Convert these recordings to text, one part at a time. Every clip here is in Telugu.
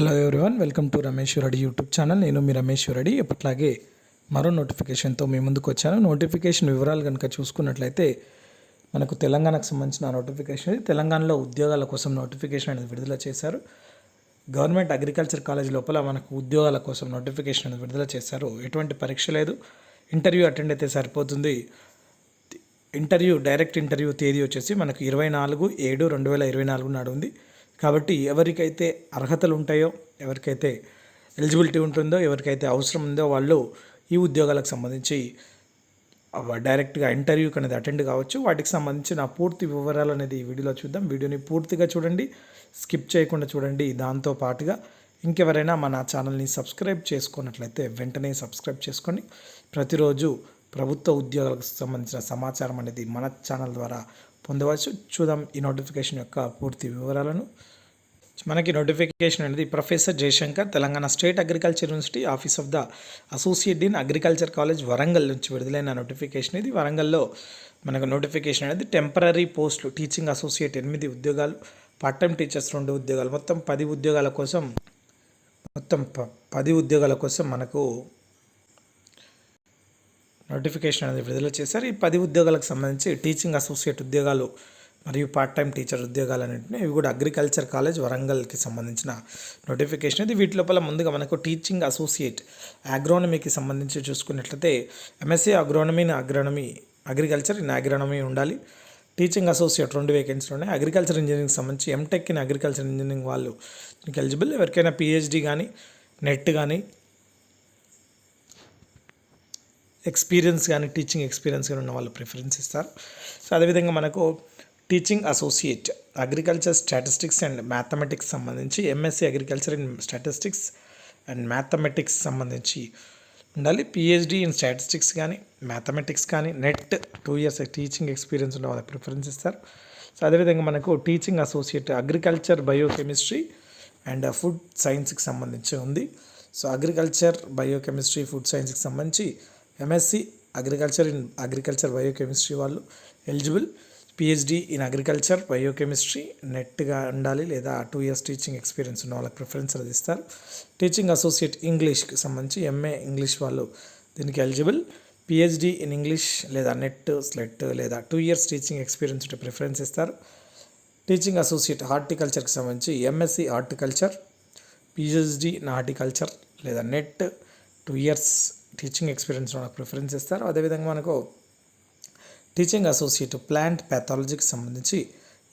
Hello everyone welcome to Ramesh Reddy YouTube channel నేను మీ రమేష్ రెడ్డి ఎప్పట్లాగే మరో నోటిఫికేషన్తో మీ ముందుకు వచ్చాను. నోటిఫికేషన్ వివరాలు కనుక చూసుకున్నట్లయితే మనకు తెలంగాణకు సంబంధించిన నోటిఫికేషన్ తెలంగాణలో ఉద్యోగాల కోసం నోటిఫికేషన్ అనేది విడుదల చేశారు. గవర్నమెంట్ అగ్రికల్చర్ కాలేజ్ లోపల మనకు ఉద్యోగాల కోసం నోటిఫికేషన్ అనేది విడుదల చేశారు. ఎటువంటి పరీక్ష లేదు. ఇంటర్వ్యూ అటెండ్ అయితే సరిపోతుంది. ఇంటర్వ్యూ డైరెక్ట్ ఇంటర్వ్యూ తేదీ వచ్చేసి మనకు ఇరవై నాలుగు ఏడు రెండు వేల ఇరవై నాలుగు నాడు ఉంది. కాబట్టి ఎవరికైతే అర్హతలు ఉంటాయో ఎవరికైతే ఎలిజిబిలిటీ ఉంటుందో ఎవరికైతే అవసరం ఉందో వాళ్ళు ఈ ఉద్యోగాలకు సంబంధించి డైరెక్ట్గా ఇంటర్వ్యూకి అనేది అటెండ్ కావచ్చు. వాటికి సంబంధించిన పూర్తి వివరాలు అనేది ఈ వీడియోలో చూద్దాం. వీడియోని పూర్తిగా చూడండి. స్కిప్ చేయకుండా చూడండి. దాంతో పాటుగా ఇంకెవరైనా మన ఛానల్ని సబ్స్క్రైబ్ చేసుకున్నట్లయితే వెంటనే సబ్స్క్రైబ్ చేసుకొని ప్రతిరోజు ప్రభుత్వ ఉద్యోగాలకు సంబంధించిన సమాచారం అనేది మన ఛానల్ ద్వారా పొందవచ్చు చూద్దాం ఈ నోటిఫికేషన్ యొక్క పూర్తి వివరాలను. మనకి నోటిఫికేషన్ అనేది professor Jayashankar Telangana state agriculture university office of the associate dean agriculture college Warangal నుంచి విడుదలైన నోటిఫికేషన్ ఇది. వరంగల్లో మనకు నోటిఫికేషన్ అనేది టెంపరీ పోస్టులు టీచింగ్ అసోసియేట్ ఎనిమిది ఉద్యోగాలు పార్ట్ టైం టీచర్స్ రెండు ఉద్యోగాలు మొత్తం పది ఉద్యోగాల కోసం మొత్తం ప- పది ఉద్యోగాల కోసం మనకు నోటిఫికేషన్ అనేది విడుదల చేశారు. ఈ పది ఉద్యోగాలకు సంబంధించి టీచింగ్ అసోసియేట్ ఉద్యోగాలు మరియు పార్ట్ టైం టీచర్ ఉద్యోగాలు అన్నింటినీ ఇవి కూడా అగ్రికల్చర్ కాలేజ్ వరంగల్కి సంబంధించిన నోటిఫికేషన్. ఇది వీటి లోపల ముందుగా మనకు టీచింగ్ అసోసియేట్ అగ్రోనమీకి సంబంధించి చూసుకున్నట్లయితే MSc agronomy in agronomy agriculture in agronomy ఉండాలి. టీచింగ్ అసోసియేట్ రెండు వేకెన్సీలు ఉన్నాయి. అగ్రికల్చర్ ఇంజనీరింగ్ సంబంధించి ఎంటెక్ ఇన్ అగ్రికల్చర్ ఇంజనీరింగ్ వాళ్ళు దీనికి ఎలిజిబుల్. ఎవరికైనా పిహెచ్డి కానీ నెట్ కానీ ఎక్స్పీరియన్స్ కానీ టీచింగ్ ఎక్స్పీరియన్స్ కానీ ఉన్న వాళ్ళు ప్రిఫరెన్స్ ఇస్తారు. సో అదేవిధంగా మనకు teaching associate agriculture statistics and mathematics సంబంధించి MSc agriculture in statistics and mathematics సంబంధించి ఉండాలి. పిహెచ్డి ఇన్ స్టాటిస్టిక్స్ కానీ మ్యాథమెటిక్స్ కానీ NET two years teaching experience ఉన్న వాళ్ళకి ప్రిఫరెన్స్ ఇస్తారు. సో అదేవిధంగా మనకు teaching associate agriculture biochemistry and food సైన్స్కి సంబంధించి ఉంది. సో అగ్రికల్చర్ బయోకెమిస్ట్రీ ఫుడ్ సైన్స్కి సంబంధించి MSc agriculture in agriculture biochemistry వాళ్ళు eligible PhD in agriculture biochemistry నెట్గా ఉండాలి లేదా టూ ఇయర్స్ టీచింగ్ ఎక్స్పీరియన్స్ ఉన్న వాళ్ళకి ప్రిఫరెన్స్ అది ఇస్తారు. టీచింగ్ అసోసియేట్ ఇంగ్లీష్కి సంబంధించి ఎంఏ ఇంగ్లీష్ వాళ్ళు దీనికి ఎలిజిబుల్ పిహెచ్డి ఇన్ ఇంగ్లీష్ లేదా నెట్ స్లెట్ లేదా టూ ఇయర్స్ టీచింగ్ ఎక్స్పీరియన్స్ ఉంటే ప్రిఫరెన్స్ ఇస్తారు. టీచింగ్ అసోసియేట్ హార్టికల్చర్కి సంబంధించి MSc horticulture PhD in horticulture లేదా NET two years teaching experience నాకు ప్రిఫరెన్స్ ఇస్తారు అదేవిధంగా మనకు టీచింగ్ అసోసియేట్ ప్లాంట్ ప్యాథాలజీకి సంబంధించి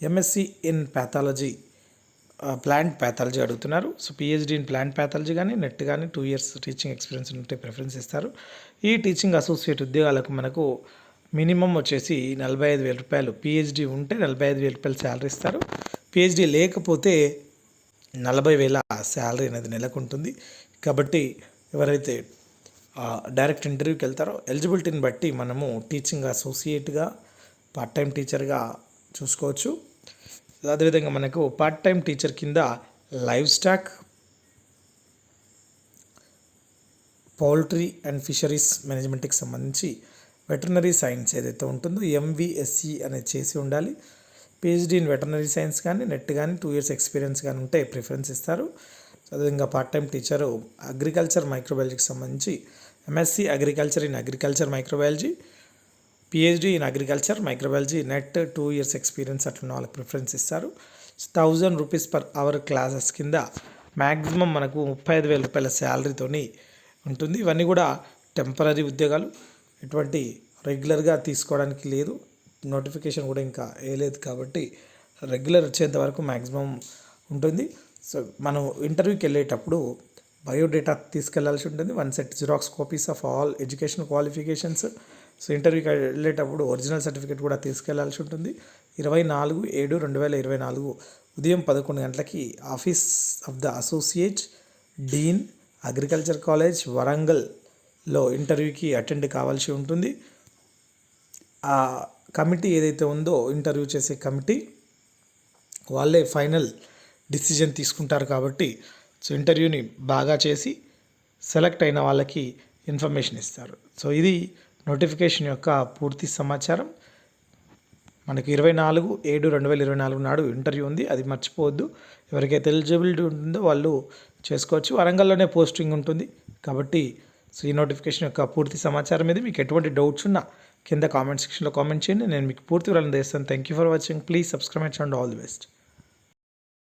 MSc in pathology plant pathology అడుగుతున్నారు. So PhD in plant pathology కానీ నెట్ కానీ టూ ఇయర్స్ టీచింగ్ ఎక్స్పీరియన్స్ ఉంటే ప్రిఫరెన్స్ ఇస్తారు ఈ టీచింగ్ అసోసియేట్ ఉద్యోగాలకు మనకు మినిమం వచ్చేసి నలభై ఐదు వేల రూపాయలు. పిహెచ్డి ఉంటే నలభై ఐదు వేల రూపాయలు శాలరీ ఇస్తారు. పిహెచ్డి లేకపోతే నలభై వేల శాలరీ అనేది నెలకు ఉంటుంది కాబట్టి ఎవరైతే డైరెక్ట్ ఇంటర్వ్యూకి వెళ్తారో ఎలిజిబిలిటీని బట్టి మనము టీచింగ్ అసోసియేట్గా పార్ట్ టైం టీచర్గా చూసుకోవచ్చు. అదేవిధంగా మనకు పార్ట్ టైం టీచర్ కింద livestock poultry and fisheries మేనేజ్మెంట్కి సంబంధించి వెటర్నరీ సైన్స్ ఏదైతే ఉంటుందో ఎంవిఎస్సి అనేది చేసి ఉండాలి. పిహెచ్డీ ఇన్ వెటర్నరీ సైన్స్ కానీ నెట్ కానీ టూ ఇయర్స్ ఎక్స్పీరియన్స్ కానీ ఉంటే ప్రిఫరెన్స్ ఇస్తారు. అదేవిధంగా పార్ట్ టైం టీచరు అగ్రికల్చర్ మైక్రోబయాలజీకి సంబంధించి MSc agriculture in agriculture microbiology PhD in agriculture microbiology NET two years experience అట్లా వాళ్ళకి ప్రిఫరెన్స్ ఇస్తారు. Thousand rupees per hour classes కింద మ్యాక్సిమం మనకు ముప్పై ఐదు వేల రూపాయల శాలరీతోని ఉంటుంది. ఇవన్నీ కూడా టెంపరీ ఉద్యోగాలు. ఎటువంటి రెగ్యులర్గా తీసుకోవడానికి లేదు. నోటిఫికేషన్ కూడా ఇంకా వేయలేదు కాబట్టి రెగ్యులర్ వచ్చేంత వరకు మ్యాక్సిమం ఉంటుంది. సో మనం ఇంటర్వ్యూకి వెళ్ళేటప్పుడు బయోడేటా తీసుకెళ్ళాల్సి ఉంటుంది. One set xerox copies of all education qualifications so ఇంటర్వ్యూకి వెళ్ళేటప్పుడు ఒరిజినల్ సర్టిఫికేట్ కూడా తీసుకెళ్ళాల్సి ఉంటుంది. ఇరవై నాలుగు ఏడు రెండు వేల ఇరవై నాలుగు ఉదయం పదకొండు గంటలకి office of the associate dean agriculture college వరంగల్లో ఇంటర్వ్యూకి అటెండ్ కావాల్సి ఉంటుంది. ఆ కమిటీ ఏదైతే ఉందో ఇంటర్వ్యూ చేసే కమిటీ వాళ్ళే ఫైనల్ డిసిజన్ తీసుకుంటారు కాబట్టి సో ఇంటర్వ్యూని బాగా చేసి సెలెక్ట్ అయిన వాళ్ళకి ఇన్ఫర్మేషన్ ఇస్తారు. సో ఇది నోటిఫికేషన్ యొక్క పూర్తి సమాచారం. మనకి ఇరవై నాలుగు ఏడు రెండు వేల ఇరవై నాలుగు నాడు ఇంటర్వ్యూ ఉంది. అది మర్చిపోవద్దు. ఎవరికైతే ఎలిజిబిలిటీ ఉంటుందో వాళ్ళు చేసుకోవచ్చు. వరంగల్లోనే పోస్టింగ్ ఉంటుంది. కాబట్టి సో ఈ నోటిఫికేషన్ యొక్క పూర్తి సమాచారం ఇది. మీకు ఎటువంటి డౌట్స్ ఉన్నా కింద కామెంట్ సెక్షన్లో కామెంట్ చేయండి. నేను మీకు పూర్తి వివరాలు చేస్తాను thank you for watching please subscribe and all the best